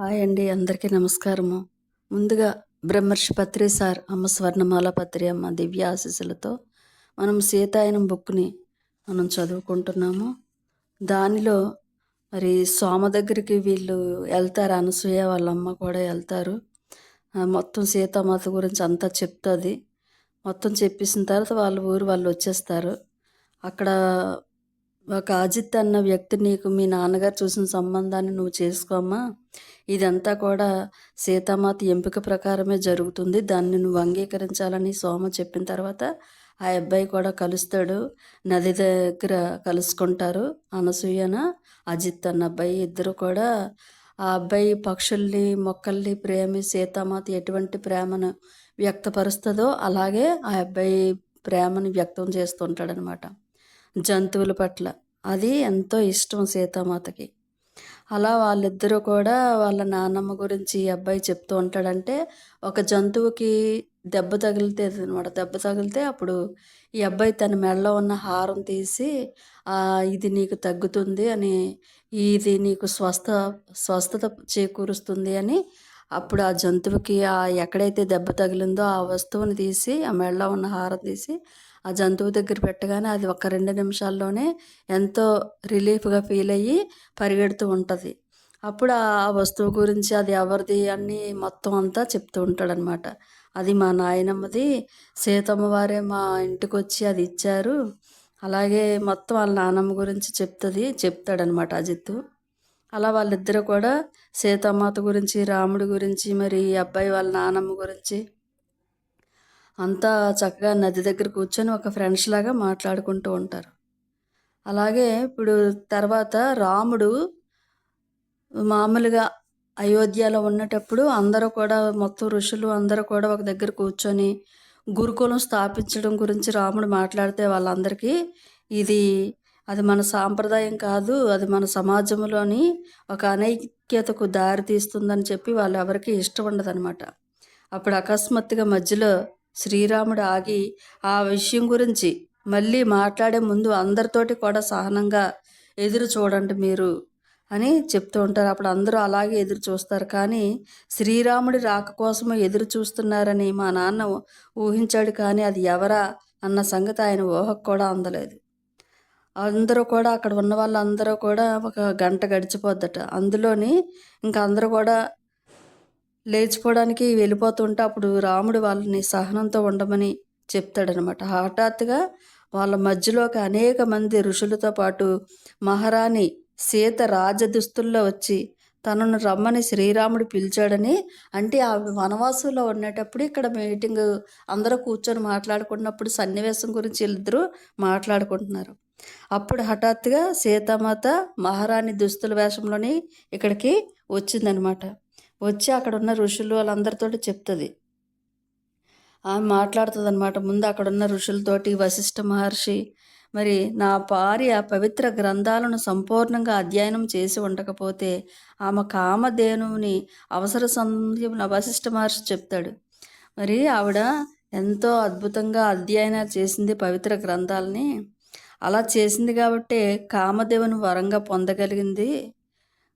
Hi అండి అందరికీ నమస్కారము. ముందుగా బ్రహ్మర్షి పత్రి సార్ అమ్మ స్వర్ణమాల పత్రి అమ్మ దివ్య ఆశీస్సులతో మనం సీతాయనం బుక్ని మనం చదువుకుంటున్నాము. దానిలో మరి సోమ దగ్గరికి వీళ్ళు వెళ్తారు అనసూయ వాళ్ళ అమ్మ కూడా వెళ్తారు. మొత్తం సీతామాత గురించి అంతా చెప్తుంది. మొత్తం చెప్పేసిన తర్వాత వాళ్ళ ఊరు వాళ్ళు వచ్చేస్తారు. అక్కడ ఒక అజిత్ అన్న వ్యక్తి నీకు మీ నాన్నగారు చూసిన సంబంధాన్ని నువ్వు చేసుకోమ్మా ఇదంతా కూడా సీతామాత ఎంపిక ప్రకారమే జరుగుతుంది. దాన్ని నువ్వు అంగీకరించాలని సోమ చెప్పిన తర్వాత ఆ అబ్బాయి కూడా కలుస్తాడు. నది దగ్గర కలుసుకుంటారు అనసూయన అజిత్ అన్న అబ్బాయి ఇద్దరు కూడా. ఆ అబ్బాయి పక్షుల్ని మొక్కల్ని ప్రేమి సీతామాత ఎటువంటి ప్రేమను వ్యక్తపరుస్తుందో అలాగే ఆ అబ్బాయి ప్రేమను వ్యక్తం చేస్తుంటాడనమాట జంతువుల పట్ల. అది ఎంతో ఇష్టం సీతామాతకి. అలా వాళ్ళిద్దరూ కూడా వాళ్ళ నాన్నమ్మ గురించి ఈ అబ్బాయి చెప్తూ ఉంటాడంటే ఒక జంతువుకి దెబ్బ తగిలితే అనమాట దెబ్బ తగిలితే అప్పుడు ఈ అబ్బాయి తన మెడలో ఉన్న హారం తీసి ఇది నీకు తగ్గుతుంది అని ఇది నీకు స్వస్థ స్వస్థత చేకూరుస్తుంది అని అప్పుడు ఆ జంతువుకి ఆ ఎక్కడైతే దెబ్బ తగిలిందో ఆ వస్తువుని తీసి ఆ మెడలో ఉన్న హారం తీసి ఆ జంతువు దగ్గర పెట్టగానే అది ఒక రెండు నిమిషాల్లోనే ఎంతో రిలీఫ్గా ఫీల్ అయ్యి పరిగెడుతూ ఉంటుంది. అప్పుడు ఆ వస్తువు గురించి అది ఎవరిది అని మొత్తం అంతా చెప్తూ ఉంటాడనమాట. అది మా నాయనమ్మది సీతమ్మ వారే మా ఇంటికి వచ్చి అది ఇచ్చారు. అలాగే మొత్తం వాళ్ళ నానమ్మ గురించి చెప్తుంది చెప్తాడనమాట అజిత్ అలా వాళ్ళిద్దరూ కూడా సీతామాత గురించి రాముడి గురించి మరి ఈ అబ్బాయి వాళ్ళ నానమ్మ గురించి అంతా చక్కగా నది దగ్గర కూర్చొని ఒక ఫ్రెండ్స్ లాగా మాట్లాడుకుంటూ ఉంటారు. అలాగే ఇప్పుడు తర్వాత రాముడు మామూలుగా అయోధ్యలో ఉన్నటప్పుడు అందరూ కూడా మొత్తం ఋషులు అందరూ కూడా ఒక దగ్గర కూర్చొని గురుకులం స్థాపించడం గురించి రాముడు మాట్లాడితే వాళ్ళందరికీ ఇది అది మన సాంప్రదాయం కాదు అది మన సమాజంలోని ఒక అనైక్యతకు దారి తీస్తుందని చెప్పి వాళ్ళు ఎవరికి ఇష్టం ఉండదన్నమాట. అప్పుడు అకస్మాత్తుగా మధ్యలో శ్రీరాముడు ఆగి ఆ విషయం గురించి మళ్ళీ మాట్లాడే ముందు అందరితోటి కూడా సహనంగా ఎదురు చూడండి మీరు అని చెప్తూ ఉంటారు. అప్పుడు అందరూ అలాగే ఎదురు చూస్తారు. కానీ శ్రీరాముడి రాక కోసమే ఎదురు చూస్తున్నారని మా నాన్న ఊహించాడు. కానీ అది ఎవరా అన్న సంగతి ఆయన ఊహకు కూడా అందలేదు. అందరూ కూడా అక్కడ ఉన్న వాళ్ళందరూ కూడా ఒక గంట గడిచిపోద్దట. అందులోని ఇంకా అందరూ కూడా లేచిపోవడానికి వెళ్ళిపోతుంటే అప్పుడు రాముడు వాళ్ళని సహనంతో ఉండమని చెప్తాడనమాట. హఠాత్తుగా వాళ్ళ మధ్యలోకి అనేక మంది ఋషులతో పాటు మహారాణి సీత రాజదుస్తుల్లో వచ్చి తనను రమ్మని శ్రీరాముడు పిలిచాడని అంటే ఆ వనవాసంలో ఉండేటప్పుడు ఇక్కడ మీటింగ్ అందరూ కూర్చొని మాట్లాడుకున్నప్పుడు సన్నివేశం గురించి వీళ్ళిద్దరూ మాట్లాడుకుంటున్నారు. అప్పుడు హఠాత్తుగా సీతామాత మహారాణి దుస్తుల వేషంలోని ఇక్కడికి వచ్చిందనమాట. వచ్చి అక్కడ ఉన్న ఋషులు వాళ్ళందరితోటి చెప్తుంది. ఆమె మాట్లాడుతుంది అనమాట ముందు అక్కడ ఉన్న ఋషులతోటి వశిష్ఠ మహర్షి మరి నా భార్య పవిత్ర గ్రంథాలను సంపూర్ణంగా అధ్యయనం చేసి ఉండకపోతే ఆమె కామధేనువుని అవసర సంధ్యం వశిష్ఠ మహర్షి చెప్తాడు. మరి ఆవిడ ఎంతో అద్భుతంగా అధ్యయనాలు చేసింది పవిత్ర గ్రంథాలని. అలా చేసింది కాబట్టి కామదేవుని వరంగా పొందగలిగింది.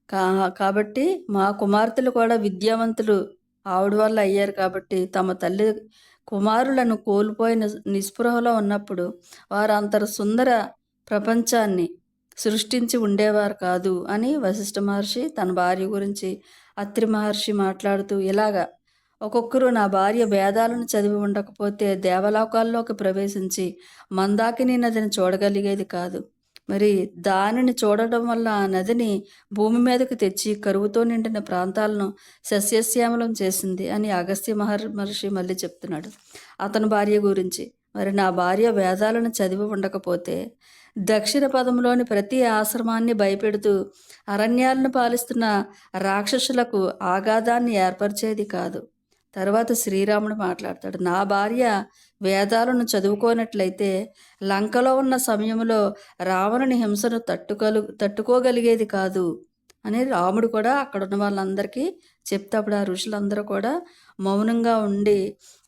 కా కాబట్టి మా కుమార్తెలు కూడా విద్యావంతులు. ఆవిడ వల్ల అయ్యారు కాబట్టి తమ తల్లి కుమారులను కోల్పోయిన నిస్పృహలో ఉన్నప్పుడు వారు అంతర సుందర ప్రపంచాన్ని సృష్టించి ఉండేవారు కాదు అని వశిష్ఠ మహర్షి తన భార్య గురించి అత్రి మహర్షి మాట్లాడుతూ ఇలాగా ఒక్కొక్కరు నా భార్య వేదాలను చదివి ఉండకపోతే దేవలోకాల్లోకి ప్రవేశించి మందాకిని నదిని చూడగలిగేది కాదు. మరి దానిని చూడడం వల్ల ఆ నదిని భూమి మీదకు తెచ్చి కరువుతో నిండిన ప్రాంతాలను సస్యశ్యామలం చేసింది అని అగస్త్య మహర్ మహర్షి మళ్ళీ చెప్తున్నాడు. అతని భార్య గురించి. మరి నా భార్య వేదాలను చదివి ఉండకపోతే దక్షిణ పదంలోని ప్రతి ఆశ్రమాన్ని భయపెడుతూ అరణ్యాలను పాలిస్తున్న రాక్షసులకు ఆఘాతాన్ని ఏర్పరిచేది కాదు. తర్వాత శ్రీరాముడు మాట్లాడతాడు. నా భార్య వేదాలను చదువుకోనట్లయితే లంకలో ఉన్న సమయంలో రావణుని హింసను తట్టుకలు తట్టుకోగలిగేది కాదు అని రాముడు కూడా అక్కడ ఉన్న వాళ్ళందరికీ చెప్తే అప్పుడు ఆ ఋషులందరూ కూడా మౌనంగా ఉండి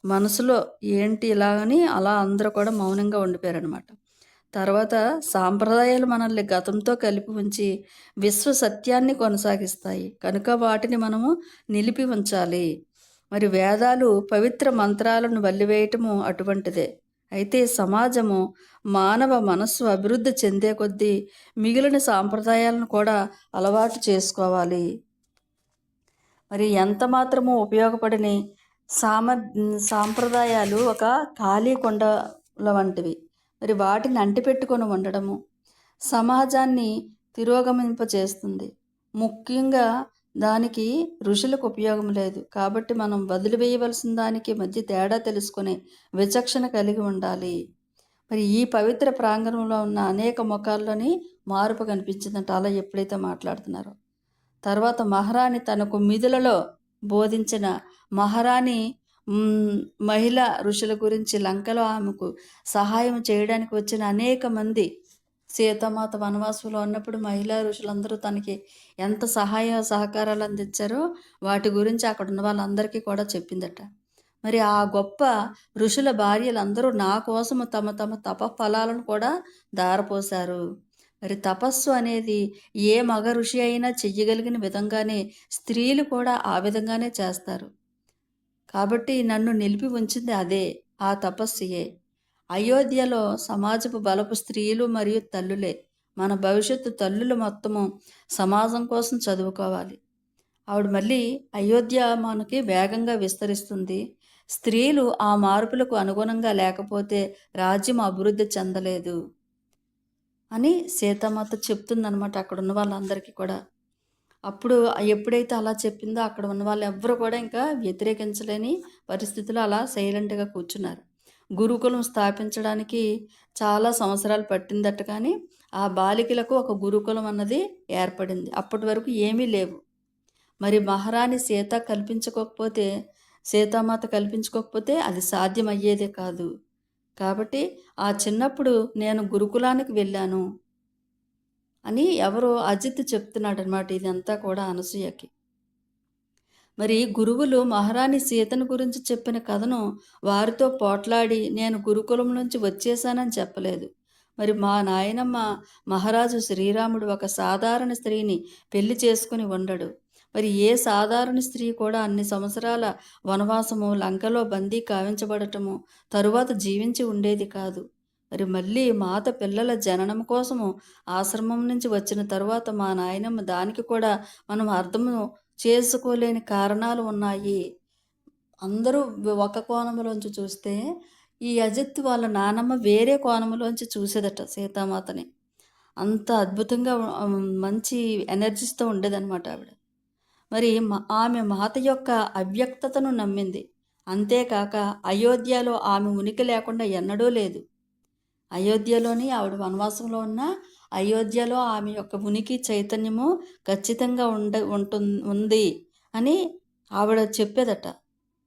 మనసులో ఏంటి ఇలాగని అలా అందరూ కూడా మౌనంగా ఉండిపోయారనమాట తర్వాత సాంప్రదాయాలు మనల్ని గతంతో కలిపి ఉంచి విశ్వ సత్యాన్ని కొనసాగిస్తాయి. కనుక వాటిని మనము నిలిపి ఉంచాలి. మరి వేదాలు పవిత్ర మంత్రాలను వల్లివేయటము అటువంటిదే. అయితే సమాజము మానవ మనస్సు అభివృద్ధి చెందే కొద్దీ మిగిలిన సాంప్రదాయాలను కూడా అలవాటు చేసుకోవాలి. మరి ఎంత మాత్రము ఉపయోగపడని సామ సాంప్రదాయాలు ఒక ఖాళీ కొండల వంటివి. మరి వాటిని అంటిపెట్టుకొని ఉండడము సమాజాన్ని తిరోగమింపచేస్తుంది. ముఖ్యంగా దానికి ఋషులకు ఉపయోగం లేదు. కాబట్టి మనం వదిలివేయవలసిన దానికి మధ్య తేడా తెలుసుకునే విచక్షణ కలిగి ఉండాలి. మరి ఈ పవిత్ర ప్రాంగణంలో ఉన్న అనేక ముఖాల్లోని మార్పు కనిపించిందంట. అలా ఎప్పుడైతే మాట్లాడుతున్నారో. తర్వాత మహారాణి తనకు మిధులలో బోధించిన మహారాణి మహిళ ఋషుల గురించి లంకలో ఆమెకు సహాయం చేయడానికి వచ్చిన అనేక మంది సీతామాత వనవాసంలో ఉన్నప్పుడు మహిళా ఋషులందరూ తనకి ఎంత సహాయ సహకారాలు అందించారో వాటి గురించి అక్కడ ఉన్న వాళ్ళందరికీ కూడా చెప్పిందట. మరి ఆ గొప్ప ఋషుల భార్యలందరూ నా కోసము తమ తమ తప ఫలాలను కూడా దారపోశారు మరి తపస్సు అనేది ఏ మగ ఋషి అయినా చెయ్యగలిగిన విధంగానే స్త్రీలు కూడా ఆ విధంగానే చేస్తారు. కాబట్టి నన్ను నిలిపి ఉంచింది అదే ఆ తపస్సుయే. అయోధ్యలో సమాజపు బలపు స్త్రీలు మరియు తల్లులే. మన భవిష్యత్తు తల్లులు మొత్తము సమాజం కోసం చదువుకోవాలి. ఆవిడ మళ్ళీ అయోధ్య మనకి వేగంగా విస్తరిస్తుంది. స్త్రీలు ఆ మార్పులకు అనుగుణంగా లేకపోతే రాజ్యం అభివృద్ధి చెందలేదు అని సీతామాత చెప్తుందనమాట అక్కడ ఉన్న వాళ్ళందరికీ కూడా. అప్పుడు ఎప్పుడైతే అలా చెప్పిందో అక్కడ ఉన్న వాళ్ళు ఎవ్వరు కూడా ఇంకా వ్యతిరేకించలేని పరిస్థితులు అలా సైలెంట్గా కూర్చున్నారు. గురుకులం స్థాపించడానికి చాలా సంవత్సరాలు పట్టిందట కానీ ఆ బాలికలకు ఒక గురుకులం అన్నది ఏర్పడింది. అప్పటి వరకు ఏమీ లేవు. మరి మహారాణి సీత కల్పించుకోకపోతే సీతామాత కల్పించుకోకపోతే అది సాధ్యమయ్యేదే కాదు. కాబట్టి ఆ చిన్నప్పుడు నేను గురుకులానికి వెళ్ళాను అని ఎవరో అజిత్ చెప్తున్నాడు అనమాట ఇదంతా కూడా అనసూయకి. మరి గురువులు మహారాణి సీతను గురించి చెప్పిన కథను వారితో పోట్లాడి నేను గురుకులం నుంచి వచ్చేసానని చెప్పలేదు. మరి మా నాయనమ్మ మహారాజు శ్రీరాముడు ఒక సాధారణ స్త్రీని పెళ్ళి చేసుకుని ఉండడు. మరి ఏ సాధారణ స్త్రీ కూడా అన్ని సంవత్సరాల వనవాసము లంకలో బందీ కావించబడటము తరువాత జీవించి ఉండేది కాదు. మరి మళ్ళీ మాత పిల్లల జననం కోసము ఆశ్రమం నుంచి వచ్చిన తరువాత మా నాయనమ్మ దానికి కూడా మనం అర్థము చేసుకోలేని కారణాలు ఉన్నాయి. అందరూ ఒక కోణంలోంచి చూస్తే ఈ అజిత్ వాళ్ళ నానమ్మ వేరే కోణంలోంచి చూసేదట సీతామాతని. అంత అద్భుతంగా మంచి ఎనర్జీస్తో ఉండేదన్నమాట ఆవిడ. మరి మ- ఆమె మాత యొక్క అవ్యక్తతను నమ్మింది. అంతేకాక అయోధ్యలో ఆమె ఉనికి లేకుండా ఎన్నడూ లేదు. అయోధ్యలోని ఆవిడ వనవాసంలో ఉన్న అయోధ్యలో ఆమె యొక్క ఉనికి చైతన్యము ఖచ్చితంగా ఉండ ఉంటు ఉంది అని ఆవిడ చెప్పేదట.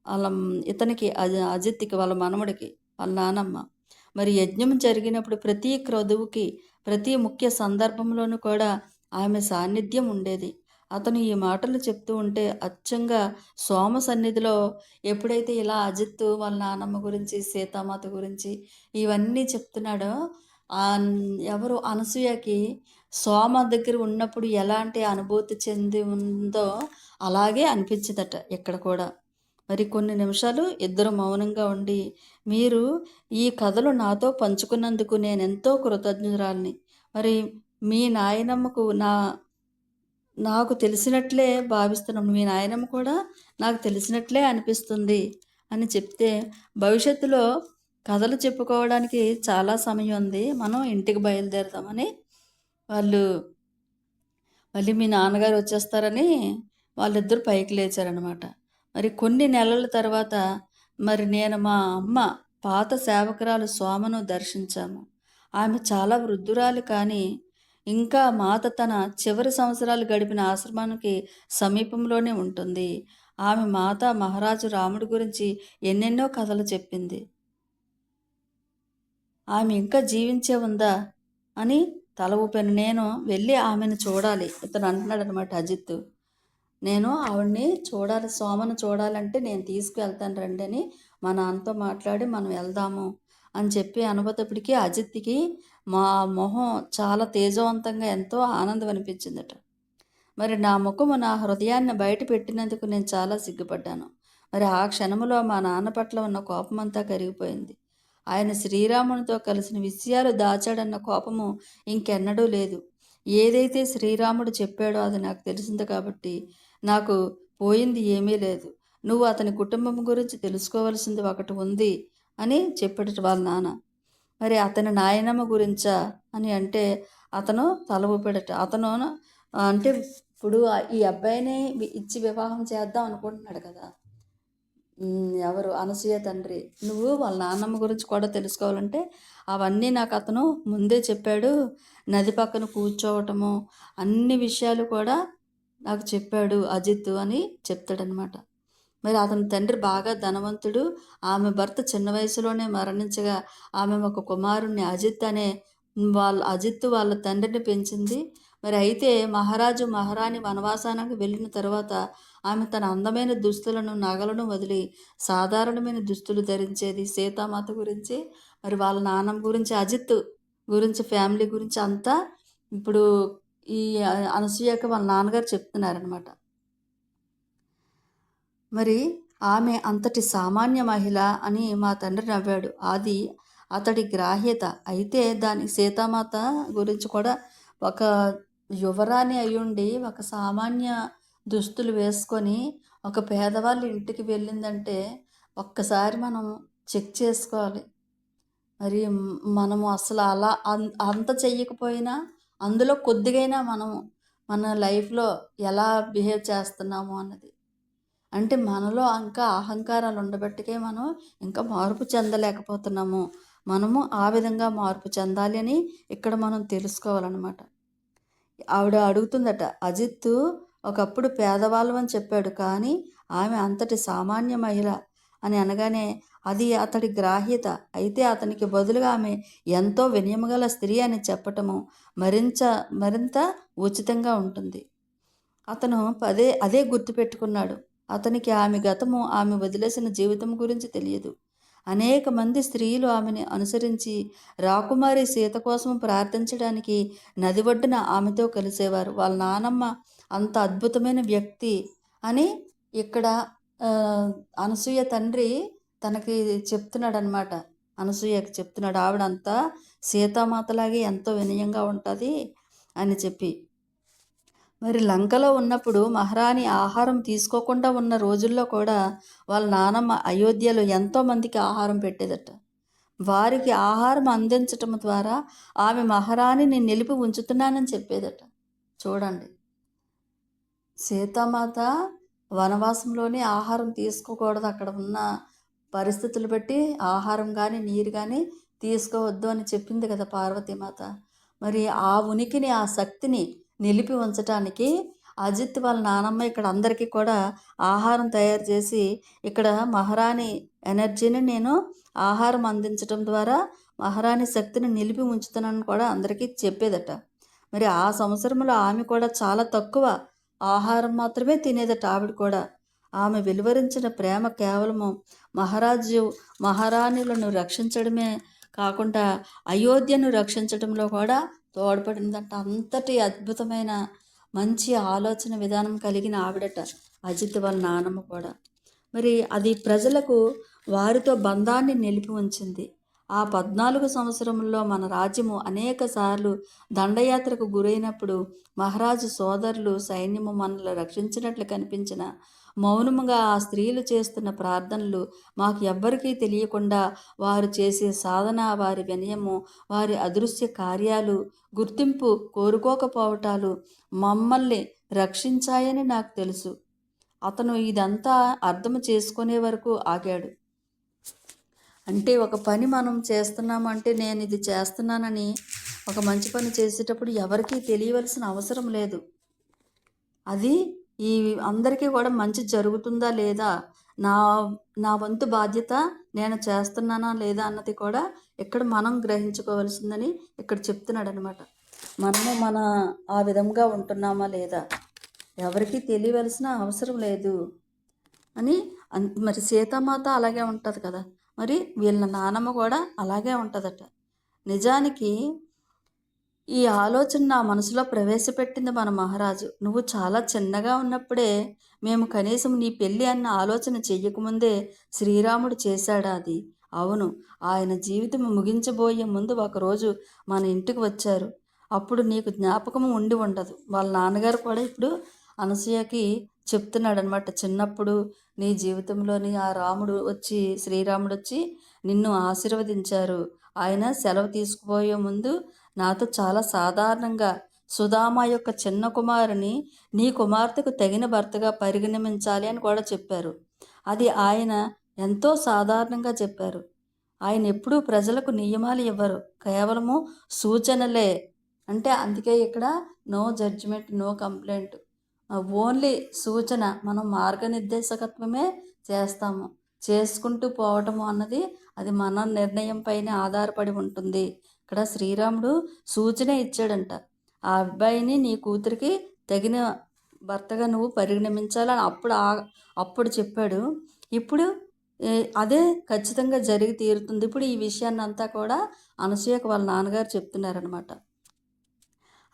వాళ్ళ ఇతనికి అజిత్కి వాళ్ళ మనవడికి వాళ్ళ నానమ్మ. మరి యజ్ఞం జరిగినప్పుడు ప్రతి క్రదువుకి ప్రతి ముఖ్య సందర్భంలోనూ కూడా ఆమె సాన్నిధ్యం ఉండేది. అతను ఈ మాటలు చెప్తూ ఉంటే అచ్చంగా సోమ సన్నిధిలో ఎప్పుడైతే ఇలా అజిత్ వాళ్ళ నానమ్మ గురించి సీతామాత గురించి ఇవన్నీ చెప్తున్నాడో ఎవరు అనసూయకి సోమ దగ్గర ఉన్నప్పుడు ఎలాంటి అనుభూతి చెంది ఉందో అలాగే అనిపించిందట ఇక్కడ కూడా. మరి కొన్ని నిమిషాలు ఇద్దరు మౌనంగా ఉండి మీరు ఈ కథలు నాతో పంచుకున్నందుకు నేను ఎంతో కృతజ్ఞురాలని. మరి మీ నాయనమ్మకు నా నాకు తెలిసినట్లే భావిస్తున్నాను మీ నాయనమ్మ కూడా నాకు తెలిసినట్లే అనిపిస్తుంది అని చెప్తే భవిష్యత్తులో కథలు చెప్పుకోవడానికి చాలా సమయం ఉంది. మనం ఇంటికి బయలుదేరుతామని వాళ్ళు మళ్ళీ మీ నాన్నగారు వచ్చేస్తారని వాళ్ళిద్దరు పైకి లేచారనమాట మరి కొన్ని నెలల తర్వాత మరి నేను మా అమ్మ పాత సేవకురాలు సోమను దర్శించాము. ఆమె చాలా వృద్ధురాలు కానీ ఇంకా మాత తన చివరి సంవత్సరాలు గడిపిన ఆశ్రమానికి సమీపంలోనే ఉంటుంది. ఆమె మాత మహారాజు రాముడి గురించి ఎన్నెన్నో కథలు చెప్పింది. ఆమె ఇంకా జీవించే ఉందా అని తల ఊపాను. నేను వెళ్ళి ఆమెను చూడాలి. ఇతను అంటున్నాడు అనమాట అజిత్. నేను ఆవిడ్ని చూడాలి సోమను చూడాలంటే నేను తీసుకువెళ్తాను రండి అని మా నాన్నతో మాట్లాడి మనం వెళ్దాము అని చెప్పి అనుభూతప్పటికీ అజిత్కి మా మొహం చాలా తేజవంతంగా ఎంతో ఆనందం అనిపించిందట. మరి నా ముఖము నా హృదయాన్ని బయట పెట్టినందుకు నేను చాలా సిగ్గుపడ్డాను. మరి ఆ క్షణములో మా నాన్న పట్ల ఉన్న కోపమంతా కరిగిపోయింది. ఆయన శ్రీరామునితో కలిసిన విషయాలు దాచాడన్న కోపము ఇంకెన్నడూ లేదు. ఏదైతే శ్రీరాముడు చెప్పాడో అది నాకు తెలిసింది కాబట్టి నాకు పోయింది ఏమీ లేదు. నువ్వు అతని కుటుంబం గురించి తెలుసుకోవలసింది ఒకటి ఉంది అని చెప్పాడు వాళ్ళ నాన్న. మరి అతని నాయనమ్మ గురించా అని అంటే అతను తల ఊపాడట అతను అంటే ఇప్పుడు ఈ అబ్బాయిని ఇచ్చి వివాహం చేద్దాం అనుకుంటున్నాడు కదా. ఎవరు? అనసూయ తండ్రి. నువ్వు వాళ్ళ నాన్నమ్మ గురించి కూడా తెలుసుకోవాలంటే అవన్నీ నాకు అతను ముందే చెప్పాడు. నది పక్కన కూర్చోవటము అన్ని విషయాలు కూడా నాకు చెప్పాడు అజిత్ అని చెప్తాడనమాట మరి అతని తండ్రి బాగా ధనవంతుడు. ఆమె భర్త చిన్న వయసులోనే మరణించగా ఆమె ఒక కుమారుణ్ణి అజిత్ అనే వాళ్ళ అజిత్ వాళ్ళ తండ్రిని పెంచింది. మరి అయితే మహారాజు మహారాణి వనవాసానికి వెళ్ళిన తర్వాత ఆమె తన అందమైన దుస్తులను నగలను వదిలి సాధారణమైన దుస్తులు ధరించేది సీతామాత గురించి మరి వాళ్ళ నాన్నమ్మ గురించి అజిత్ గురించి ఫ్యామిలీ గురించి అంతా ఇప్పుడు ఈ అనసూయక వాళ్ళ నాన్నగారు చెప్తున్నారనమాట మరి ఆమె అంతటి సామాన్య మహిళ అని మా తండ్రి నవ్వాడు. అది అతడి గ్రాహ్యత. అయితే దాని సీతామాత గురించి కూడా ఒక యువరాణి అయ్యుండి ఒక సామాన్య దుస్తులు వేసుకొని ఒక పేదవాళ్ళ ఇంటికి వెళ్ళిందంటే ఒక్కసారి మనం చెక్ చేసుకోవాలి. మరి మనము అసలు అలా అంత చెయ్యకపోయినా అందులో కొద్దిగైనా మనము మన లైఫ్లో ఎలా బిహేవ్ చేస్తున్నాము అన్నది. అంటే మనలో ఇంకా అహంకారాలు ఉండబట్టికే మనం ఇంకా మార్పు చెందలేకపోతున్నాము. మనము ఆ విధంగా మార్పు చెందాలి అని ఇక్కడ మనం తెలుసుకోవాలన్నమాట. ఆవిడ అడుగుతుందట అజిత్ ఒకప్పుడు పేదవాళ్ళం అని చెప్పాడు కానీ ఆమె అంతటి సామాన్య మహిళ అని అనగానే అది అతడి గ్రాహ్యత. అయితే అతనికి బదులుగా ఆమె ఎంతో వినయముగల స్త్రీ అని చెప్పటము మరింత మరింత ఉచితంగా ఉంటుంది. అతను పదే అదే గుర్తుపెట్టుకున్నాడు అతనికి ఆమె గతము ఆమె వదిలేసిన జీవితం గురించి తెలియదు. అనేక మంది స్త్రీలు ఆమెని అనుసరించి రాకుమారి సీత కోసం ప్రార్థించడానికి నది ఒడ్డున ఆమెతో కలిసేవారు. వాళ్ళ నానమ్మ అంత అద్భుతమైన వ్యక్తి అని ఇక్కడ అనసూయ తండ్రి తనకి చెప్తున్నాడు అనమాట అనసూయకి చెప్తున్నాడు ఆవిడ అంతా సీతామాతలాగే ఎంతో వినయంగా ఉంటుంది అని చెప్పి. మరి లంకలో ఉన్నప్పుడు మహారాణి ఆహారం తీసుకోకుండా ఉన్న రోజుల్లో కూడా వాళ్ళ నానమ్మ అయోధ్యలో ఎంతోమందికి ఆహారం పెట్టేదట. వారికి ఆహారం అందించటం ద్వారా ఆమె మహారాణిని నిలిపి ఉంచుతున్నానని చెప్పేదట. చూడండి. సీతామాత వనవాసంలోనే ఆహారం తీసుకోకూడదు. అక్కడ ఉన్న పరిస్థితులు బట్టి ఆహారం కానీ నీరు కానీ తీసుకోవద్దు అని చెప్పింది కదా పార్వతీమాత. మరి ఆ ఉనికిని ఆ శక్తిని నిలిపి ఉంచటానికి అజిత్ వాళ్ళ నానమ్మ ఇక్కడ అందరికీ కూడా ఆహారం తయారు చేసి ఇక్కడ మహారాణి ఎనర్జీని నేను ఆహారం అందించడం ద్వారా మహారాణి శక్తిని నిలిపి ఉంచుతానని కూడా అందరికీ చెప్పేదట. మరి ఆ సంవత్సరంలో ఆమె కూడా చాలా తక్కువ ఆహారం మాత్రమే తినేదట ఆవిడ కూడా. ఆమె వెలువరించిన ప్రేమ కేవలము మహారాజు మహారాణులను రక్షించడమే కాకుండా అయోధ్యను రక్షించడంలో కూడా తోడ్పడిందంట. అంతటి అద్భుతమైన మంచి ఆలోచన విధానం కలిగిన ఆవిడట అజిత్ వాళ్ళ నానమ్మ కూడా. మరి అది ప్రజలకు వారితో బంధాన్ని నిలిపి ఉంచింది. ఆ పద్నాలుగు సంవత్సరంలో మన రాజ్యము అనేక సార్లు దండయాత్రకు గురైనప్పుడు మహారాజు సోదరులు సైన్యము మనల్ని రక్షించినట్లు కనిపించిన మౌనముగా ఆ స్త్రీలు చేస్తున్న ప్రార్థనలు మాకు ఎవ్వరికీ తెలియకుండా వారు చేసే సాధన వారి వినయము వారి అదృశ్య కార్యాలు గుర్తింపు కోరుకోకపోవటాలు మమ్మల్ని రక్షించాయని నాకు తెలుసు. అతను ఇదంతా అర్థం చేసుకునే వరకు ఆగాడు. అంటే ఒక పని మనం చేస్తున్నామంటే నేను ఇది చేస్తున్నానని ఒక మంచి పని చేసేటప్పుడు ఎవరికీ తెలియవలసిన అవసరం లేదు. అది ఈ అందరికీ కూడా మంచి జరుగుతుందా లేదా? నా నా వంతు బాధ్యత నేను చేస్తున్నానా లేదా అన్నది కూడా ఇక్కడ మనం గ్రహించుకోవాల్సిందని ఇక్కడ చెప్తున్నాడు అనమాట మనము మన ఆ విధంగా ఉంటున్నామా లేదా? ఎవరికీ తెలియవలసిన అవసరం లేదు అని అన్- మరి సీతామాత అలాగే ఉంటుంది కదా? మరి వీళ్ళ నానమ్మ కూడా అలాగే ఉంటుందట. నిజానికి ఈ ఆలోచన నా మనసులో ప్రవేశపెట్టింది మన మహారాజు. నువ్వు చాలా చిన్నగా ఉన్నప్పుడే మేము కనీసం నీ పెళ్ళి అన్న ఆలోచన చెయ్యకముందే శ్రీరాముడు చేశాడా అది? అవును ఆయన జీవితం ముగించబోయే ముందు ఒకరోజు మన ఇంటికి వచ్చారు. అప్పుడు నీకు జ్ఞాపకం ఉండి ఉండదు. వాళ్ళ నాన్నగారు కూడా ఇప్పుడు అనసూయకి చెప్తున్నాడు అనమాట చిన్నప్పుడు నీ జీవితంలోని ఆ రాముడు వచ్చి శ్రీరాముడు వచ్చి నిన్ను ఆశీర్వదించారు. ఆయన సెలవు తీసుకుపోయే ముందు నాతో చాలా సాధారణంగా సుధామ యొక్క చిన్న కుమారుని నీ కుమార్తెకు తగిన భర్తగా పరిగణించాలి అని కూడా చెప్పారు. అది ఆయన ఎంతో సాధారణంగా చెప్పారు. ఆయన ఎప్పుడూ ప్రజలకు నియమాలు ఇవ్వరు. కేవలము సూచనలే. అంటే అందుకే ఇక్కడ no judgement no complaint only సూచన మనం మార్గనిర్దేశకత్వమే చేస్తాము. చేసుకుంటూ పోవటము అన్నది అది మన నిర్ణయం పైన ఆధారపడి ఉంటుంది. ఇక్కడ శ్రీరాముడు సూచన ఇచ్చాడంట ఆ అబ్బాయిని నీ కూతురికి తగిన భర్తగా నువ్వు పరిగణించాలని అప్పుడు ఆ- అప్పుడు చెప్పాడు. ఇప్పుడు అదే ఖచ్చితంగా జరిగి తీరుతుంది. ఇప్పుడు ఈ విషయాన్ని అంతా కూడా అనసూయకు వాళ్ళ నాన్నగారు చెప్తున్నారనమాట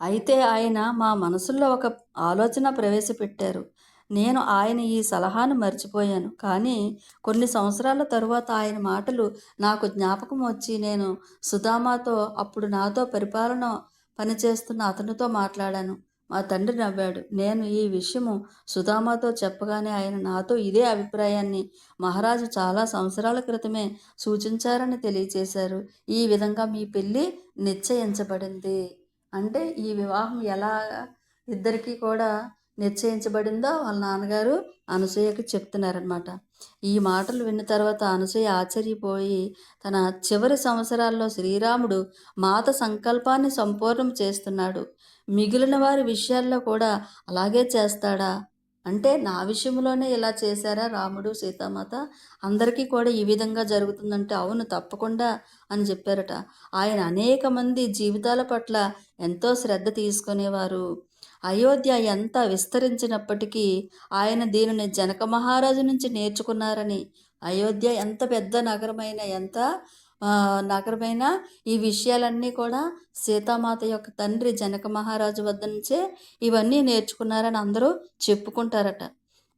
అయితే ఆయన మా మనసుల్లో ఒక ఆలోచన ప్రవేశపెట్టారు. నేను ఆయన ఈ సలహాను మర్చిపోయాను. కానీ కొన్ని సంవత్సరాల తరువాత ఆయన మాటలు నాకు జ్ఞాపకం వచ్చి నేను సుధామాతో అప్పుడు నాతో పరిపాలన పనిచేస్తున్న అతనితో మాట్లాడాను. మా తండ్రి నవ్వాడు. నేను ఈ విషయము సుధామాతో చెప్పగానే ఆయన నాతో ఇదే అభిప్రాయాన్ని మహారాజు చాలా సంవత్సరాల క్రితమే సూచించారని తెలియచేశారు. ఈ విధంగా మీ పెళ్ళి నిశ్చయించబడింది. అంటే ఈ వివాహం ఎలా? ఇద్దరికీ కూడా నిశ్చయించబడిందో వాళ్ళ నాన్నగారు అనసూయకి చెప్తున్నారనమాట ఈ మాటలు విన్న తర్వాత అనసూయ ఆశ్చర్యపోయి తన చివరి సంవత్సరాల్లో శ్రీరాముడు మాత సంకల్పాన్ని సంపూర్ణం చేస్తున్నాడు. మిగిలిన వారి విషయాల్లో కూడా అలాగే చేస్తాడా? అంటే నా విషయంలోనే ఇలా చేశారా రాముడు సీతామాత? అందరికీ కూడా ఈ విధంగా జరుగుతుందంటే అవును తప్పకుండా అని చెప్పారట. ఆయన అనేక మంది జీవితాల పట్ల ఎంతో శ్రద్ధ తీసుకునేవారు. అయోధ్య ఎంత విస్తరించినప్పటికీ ఆయన దీనిని జనక మహారాజు నుంచి నేర్చుకున్నారని అయోధ్య ఎంత పెద్ద నగరమైన ఎంత నగరమైన ఈ విషయాలన్నీ కూడా సీతామాత యొక్క తండ్రి జనక మహారాజు వద్ద నుంచే ఇవన్నీ నేర్చుకున్నారని అందరూ చెప్పుకుంటారట.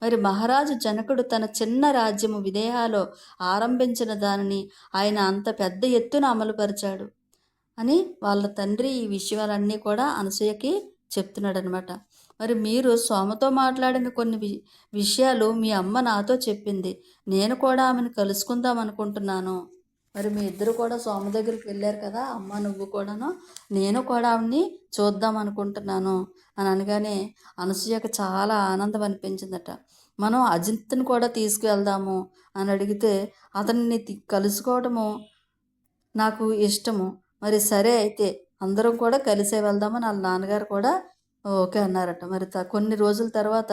మరి మహారాజు జనకుడు తన చిన్న రాజ్యము విదేహాలో ఆరంభించిన దానిని ఆయన అంత పెద్ద ఎత్తున అమలుపరిచాడు అని వాళ్ళ తండ్రి ఈ విషయాలన్నీ కూడా అనసూయకి చెప్తున్నాడు అనమాట మరి మీరు సోమతో మాట్లాడిన కొన్ని వి- విషయాలు మీ అమ్మ నాతో చెప్పింది. నేను కూడా ఆమెను కలుసుకుందాం అనుకుంటున్నాను. మరి మీ ఇద్దరు కూడా సోమ దగ్గరికి వెళ్ళారు కదా అమ్మ నువ్వు కూడాను నేను కూడా ఆవిడ్ని చూద్దాం అనుకుంటున్నాను అని అనగానే అనసూయకు చాలా ఆనందం అనిపించిందట. మనం అజిత్ని కూడా తీసుకువెళ్దాము అని అడిగితే అతన్ని కలుసుకోవటము కలుసుకోవడము నాకు ఇష్టము. మరి సరే అయితే అందరం కూడా కలిసే వెళ్దామని వాళ్ళ నాన్నగారు కూడా ఓకే అన్నారట. మరి త- కొన్ని రోజుల తర్వాత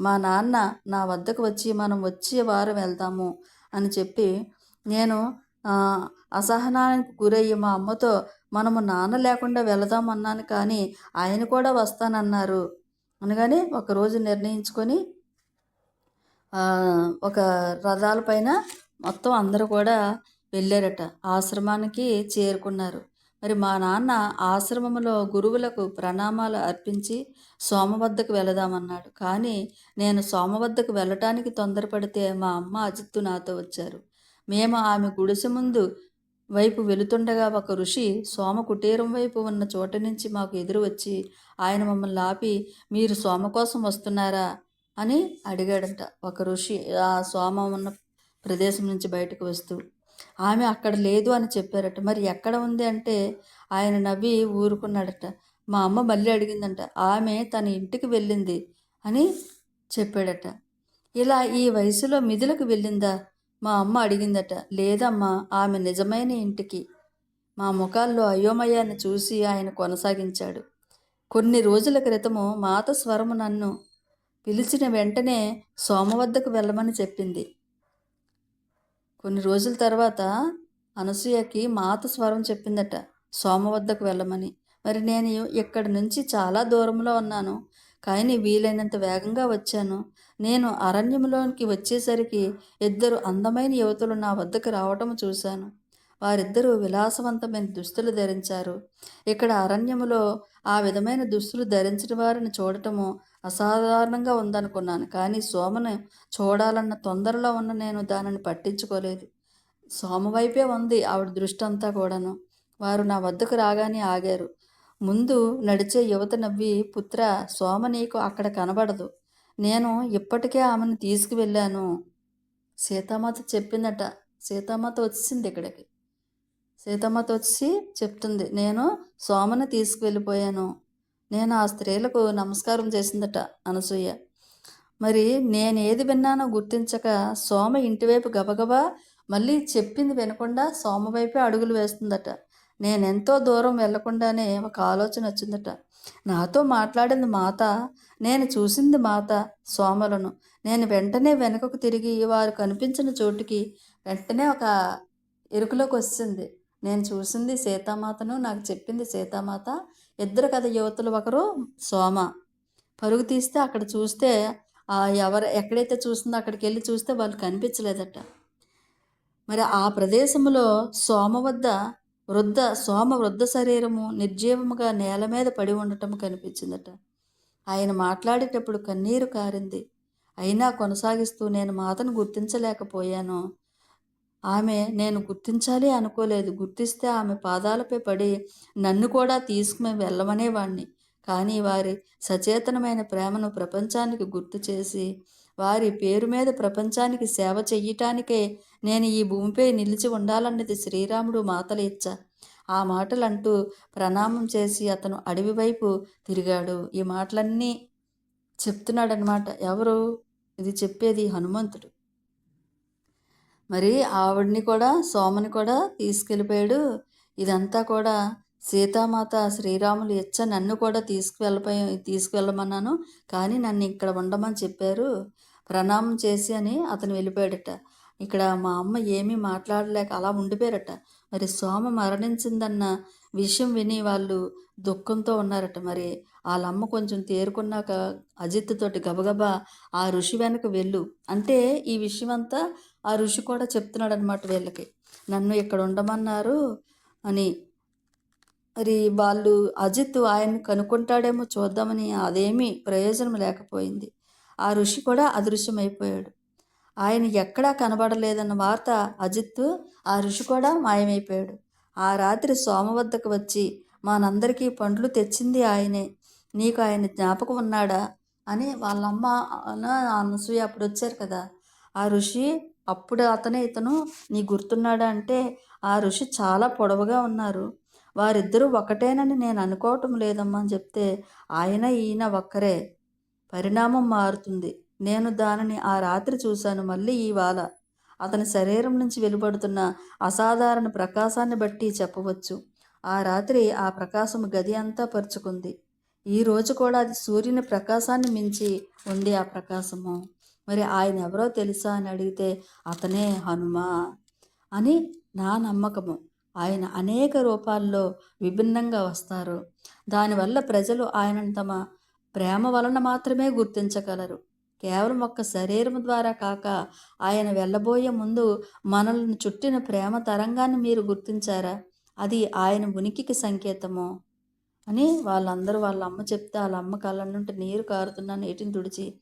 మా నాన్న నా వద్దకు వచ్చి మనం వచ్చే వారం వెళ్దాము అని చెప్పి నేను అసహనానికి గురయ్యి మా అమ్మతో మనము నాన్న లేకుండా వెళదాం అన్నాను కానీ ఆయన కూడా వస్తానన్నారు అనగానే ఒకరోజు నిర్ణయించుకొని ఒక రథాల పైన మొత్తం అందరూ కూడా వెళ్ళారట. ఆశ్రమానికి చేరుకున్నారు. మరి మా నాన్న ఆశ్రమంలో గురువులకు ప్రణామాలు అర్పించి సోమ వద్దకు వెళదామన్నాడు. కానీ నేను సోమ వద్దకు వెళ్ళటానికి తొందరపడితే మా అమ్మ అజిత్తు నాతో వచ్చారు. మేము ఆమె గుడిసె ముందు వైపు వెళుతుండగా ఒక ఋషి సోమ కుటీరం వైపు ఉన్న చోట నుంచి మాకు ఎదురు వచ్చి ఆయన మమ్మల్ని ఆపి మీరు సోమ కోసం వస్తున్నారా? అని అడిగాడంట. ఒక ఋషి ఆ సోమ ఉన్న ప్రదేశం నుంచి బయటకు వస్తూ ఆమె అక్కడ లేదు అని చెప్పారట. మరి ఎక్కడ ఉంది అంటే ఆయన నవ్వి ఊరుకున్నాడట. మా అమ్మ మళ్ళీ అడిగిందంట ఆమె తన ఇంటికి వెళ్ళింది అని చెప్పాడట. ఇలా ఈ వయసులో మిధులకు వెళ్ళిందా? మా అమ్మ అడిగిందట. లేదమ్మా ఆమె నిజమైన ఇంటికి. మా ముఖాల్లో అయోమయాన్ని చూసి ఆయన కొనసాగించాడు. కొన్ని రోజుల క్రితము మాత స్వరము నన్ను పిలిచిన వెంటనే సోమ వద్దకు వెళ్ళమని చెప్పింది. కొన్ని రోజుల తర్వాత అనసూయకి మాత స్వరం చెప్పిందట సోమ వద్దకు వెళ్ళమని. మరి నేను ఇక్కడి నుంచి చాలా దూరంలో ఉన్నాను. కానీ వీలైనంత వేగంగా వచ్చాను. నేను అరణ్యంలోనికి వచ్చేసరికి ఇద్దరు అందమైన యువతులు నా వద్దకు రావటం చూశాను. వారిద్దరూ విలాసవంతమైన దుస్తులు ధరించారు. ఇక్కడ అరణ్యములో ఆ విధమైన దుస్తులు ధరించిన వారిని చూడటము అసాధారణంగా ఉందనుకున్నాను. కానీ సోమను చూడాలన్న తొందరలో ఉన్న నేను దానిని పట్టించుకోలేదు. సోమ వైపే ఉంది ఆవిడ దృష్టి అంతా కూడాను. వారు నా వద్దకు రాగానే ఆగారు. ముందు నడిచే యువత నవ్వి పుత్ర సోమ నీకు అక్కడ కనబడదు. నేను ఇప్పటికే ఆమెను తీసుకువెళ్ళాను. సీతామాత చెప్పిందట సీతామాత వచ్చింది ఇక్కడికి. సీతామాత వచ్చి చెప్తుంది నేను సోమని తీసుకువెళ్ళిపోయాను. నేను ఆ స్త్రీలకు నమస్కారం చేసిందట అనసూయ. మరి నేను ఏది విన్నానో గుర్తించక సోమ ఇంటివైపు గబగబా మళ్ళీ చెప్పింది వినకుండా సోమ వైపే అడుగులు వేస్తుందట. నేను ఎంతో దూరం వెళ్ళకుండానే ఒక ఆలోచన వచ్చిందట. నాతో మాట్లాడింది మాత. నేను చూసింది మాత సోమలను. నేను వెంటనే వెనుకకు తిరిగి వారు కనిపించిన చోటుకి వెంటనే ఒక ఇరుకులోకి వచ్చింది. నేను చూసింది సీతామాతను నాకు చెప్పింది సీతామాత ఇద్దరు కథ యువతులు ఒకరు సోమ. పరుగు తీస్తే అక్కడ చూస్తే ఎవరు ఎక్కడైతే చూస్తుందో అక్కడికి వెళ్ళి చూస్తే వాళ్ళు కనిపించలేదట. మరి ఆ ప్రదేశంలో సోమ వద్ద వృద్ధ సోమ వృద్ధ శరీరము నిర్జీవముగా నేల మీద పడి ఉండటం కనిపించిందట. ఆయన మాట్లాడేటప్పుడు కన్నీరు కారింది. అయినా కొనసాగిస్తూ నేను మాతను గుర్తించలేకపోయాను. ఆమె నేను గుర్తించాలి అనుకోలేదు. గుర్తిస్తే ఆమె పాదాలపై పడి నన్ను కూడా తీసుకుని వెళ్ళమనేవాణ్ణి. కానీ వారి సచేతనమైన ప్రేమను ప్రపంచానికి గుర్తు చేసి వారి పేరు మీద ప్రపంచానికి సేవ చెయ్యటానికే నేను ఈ భూమిపై నిలిచి ఉండాలన్నది శ్రీరాముడు మాటలు ఇచ్చా. ఆ మాటలంటూ ప్రణామం చేసి అతను అడవి వైపు తిరిగాడు. ఈ మాటలన్నీ చెప్తున్నాడనమాట ఎవరు? ఇది చెప్పేది హనుమంతుడు. మరి ఆవిడ్ని కూడా సోమని కూడా తీసుకెళ్ళిపోయాడు. ఇదంతా కూడా సీతామాత శ్రీరాములు ఇచ్చ నన్ను కూడా తీసుకువెళ్ళపోయి తీసుకువెళ్ళమన్నాను. కానీ నన్ను ఇక్కడ ఉండమని చెప్పారు. ప్రణామం చేసి అని అతను వెళ్ళిపోయాడట. ఇక్కడ మా అమ్మ ఏమీ మాట్లాడలేక అలా ఉండిపోయారట. మరి సోమ మరణించిందన్న విషయం విని వాళ్ళు దుఃఖంతో ఉన్నారట. మరి వాళ్ళమ్మ కొంచెం తేరుకున్నాక అజిత్ తోటి గబగబా ఆ ఋషి వెనక వెళ్ళు. అంటే ఈ విషయం అంతా ఆ ఋషి కూడా చెప్తున్నాడు అనమాట వీళ్ళకి. నన్ను ఇక్కడ ఉండమన్నారు అని. మరి వాళ్ళు అజిత్ ఆయన్ని కనుక్కుంటాడేమో చూద్దామని అదేమీ ప్రయోజనం లేకపోయింది. ఆ ఋషి కూడా అదృశ్యమైపోయాడు. ఆయన ఎక్కడా కనబడలేదన్న వార్త అజిత్ ఆ ఋషి కూడా మాయమైపోయాడు. ఆ రాత్రి సోమ వద్దకు వచ్చి మనందరికీ పండ్లు తెచ్చింది ఆయనే. నీకు ఆయన జ్ఞాపకం ఉన్నాడా? అని వాళ్ళమ్మ అనసూయ అప్పుడు వచ్చారు కదా. ఆ ఋషి అప్పుడు అతనే ఇతను. నీ గుర్తున్నాడా? అంటే ఆ ఋషి చాలా పొడవుగా ఉన్నారు. వారిద్దరూ ఒకటేనని నేను అనుకోవటం లేదమ్మా అని చెప్తే ఆయన ఈయన ఒక్కరే. పరిణామం మారుతుంది. నేను దానిని ఆ రాత్రి చూశాను. మళ్ళీ ఇవాళ అతని శరీరం నుంచి వెలువడుతున్న అసాధారణ ప్రకాశాన్ని బట్టి చెప్పవచ్చు. ఆ రాత్రి ఆ ప్రకాశం గది అంతా పరుచుకుంది. ఈ రోజు కూడా అది సూర్యుని ప్రకాశాన్ని మించి ఉంది ఆ ప్రకాశము. మరి ఆయన ఎవరో తెలుసా అని అడిగితే అతనే హనుమ అని నా నమ్మకము. ఆయన అనేక రూపాల్లో విభిన్నంగా వస్తారు. దానివల్ల ప్రజలు ఆయనను తమ ప్రేమ వలన మాత్రమే గుర్తించగలరు. కేవలం ఒక్క శరీరం ద్వారా కాక ఆయన వెళ్ళబోయే ముందు మనల్ని చుట్టిన ప్రేమ తరంగాన్ని మీరు గుర్తించారా? అది ఆయన ఉనికికి సంకేతము? అని వాళ్ళందరూ వాళ్ళ అమ్మ చెప్తే వాళ్ళ అమ్మ కళ్ళ నుండి నీరు కారుతున్న నీటిని తుడిచి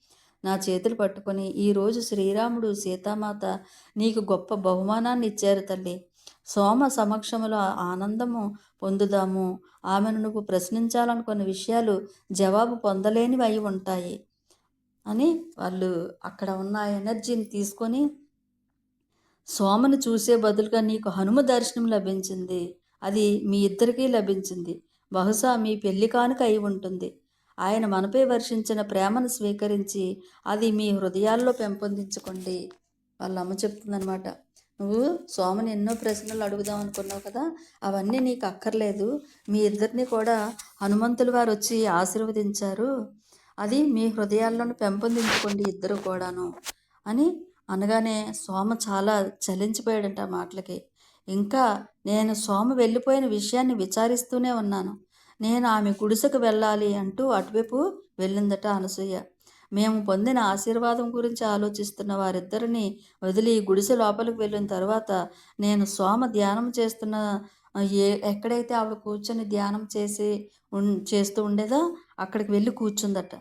నా చేతులు పట్టుకొని ఈరోజు శ్రీరాముడు సీతామాత నీకు గొప్ప బహుమానాన్ని ఇచ్చారు తల్లి. సోమ సమక్షంలో ఆనందము పొందుదాము. ఆమెను నువ్వు ప్రశ్నించాలనుకున్న విషయాలు జవాబు పొందలేనివి అయి ఉంటాయి. అని వాళ్ళు అక్కడ ఉన్న ఎనర్జీని తీసుకొని సోమను చూసే బదులుగా నీకు హనుమ దర్శనం లభించింది. అది మీ ఇద్దరికీ లభించింది. బహుశా మీ పెళ్ళి కానుక అయి ఉంటుంది. ఆయన మనపై వర్షించిన ప్రేమను స్వీకరించి అది మీ హృదయాల్లో పెంపొందించుకోండి. వాళ్ళ అమ్మ చెప్తుందనమాట నువ్వు సోమని ఎన్నో ప్రశ్నలు అడుగుదాం అనుకున్నావు కదా? అవన్నీ నీకు అక్కర్లేదు. మీ ఇద్దరిని కూడా హనుమంతులు వారు వచ్చి ఆశీర్వదించారు. అది మీ హృదయాల్లోనూ పెంపొందించుకోండి ఇద్దరు కూడాను. అని అనగానే సోమ చాలా చలించిపోయాడంట మాటలకి. ఇంకా నేను సోమ వెళ్ళిపోయిన విషయాన్ని విచారిస్తూనే ఉన్నాను. నేను ఆమె గుడిసెకు వెళ్ళాలి అంటూ అటువైపు వెళ్ళిందట అనసూయ. మేము పొందిన ఆశీర్వాదం గురించి ఆలోచిస్తున్న వారిద్దరిని వదిలి గుడిసె లోపలికి వెళ్ళిన తర్వాత నేను సోమ ధ్యానం చేస్తున్న ఏ ఎక్కడైతే ఆవిడ కూర్చొని ధ్యానం చేసి చేస్తూ ఉండేదో అక్కడికి వెళ్ళి కూర్చుందట.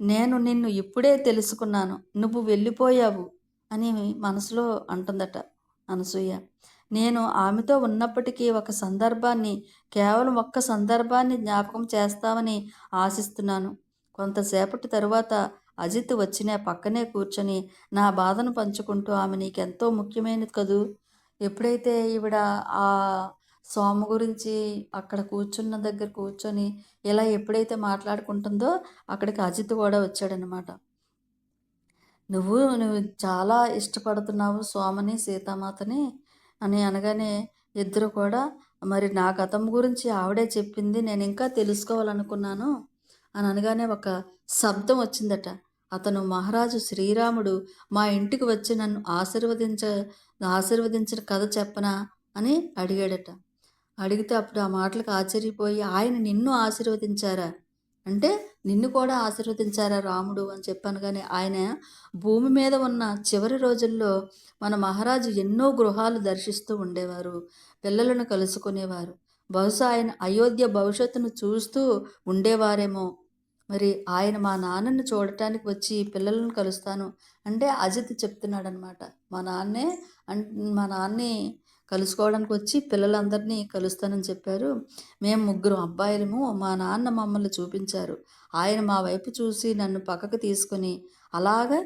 నేను నిన్ను ఇప్పుడే తెలుసుకున్నాను. నువ్వు వెళ్ళిపోయావు అని మనసులో అంటుందట అనసూయ. నేను ఆమెతో ఉన్నప్పటికీ ఒక సందర్భాన్ని కేవలం ఒక్క సందర్భాన్ని జ్ఞాపకం చేస్తామని ఆశిస్తున్నాను. కొంతసేపటి తరువాత అజిత్ వచ్చిన పక్కనే కూర్చొని నా బాధను పంచుకుంటూ ఆమె నీకెంతో ముఖ్యమైనది కదూ? ఎప్పుడైతే ఈవిడ ఆ సోమ గురించి అక్కడ కూర్చున్న దగ్గర కూర్చొని ఇలా ఎప్పుడైతే మాట్లాడుకుంటుందో అక్కడికి అజిత్ కూడా వచ్చాడనమాట నువ్వు నువ్వు చాలా ఇష్టపడుతున్నావు సోమని సీతామాతని అని అనగానే ఇద్దరు కూడా మరి నా గతం గురించి ఆవిడే చెప్పింది నేను ఇంకా తెలుసుకోవాలనుకున్నాను అని అనగానే ఒక శబ్దం వచ్చిందట. అతను మహారాజు శ్రీరాముడు మా ఇంటికి వచ్చి నన్ను ఆశీర్వదించ ఆశీర్వదించిన కథ చెప్పనా అని అడిగాడట. అడిగితే అప్పుడు ఆ మాటలకు ఆశ్చర్యపోయి ఆయన నిన్ను ఆశీర్వదించారా? అంటే నిన్ను కూడా ఆశీర్వదించారా రాముడు? అని చెప్పాను. కానీ ఆయన భూమి మీద ఉన్న చివరి రోజుల్లో మన మహారాజు ఎన్నో గృహాలు దర్శిస్తూ ఉండేవారు పిల్లలను కలుసుకునేవారు. బహుశా ఆయన అయోధ్య భవిష్యత్తును చూస్తూ ఉండేవారేమో. మరి ఆయన మా నాన్నని చూడటానికి వచ్చి పిల్లలను కలుస్తాను అంటే అజిత్ చెప్తున్నాడనమాట మా నాన్నే అన్ మా నాన్నే కలుసుకోవడానికి వచ్చి పిల్లలందరినీ కలుస్తానని చెప్పారు. మేము ముగ్గురు అబ్బాయిలము మా నాన్న మమ్మల్ని చూపించారు. ఆయన మా వైపు చూసి నన్ను పక్కకు తీసుకొని అలాగా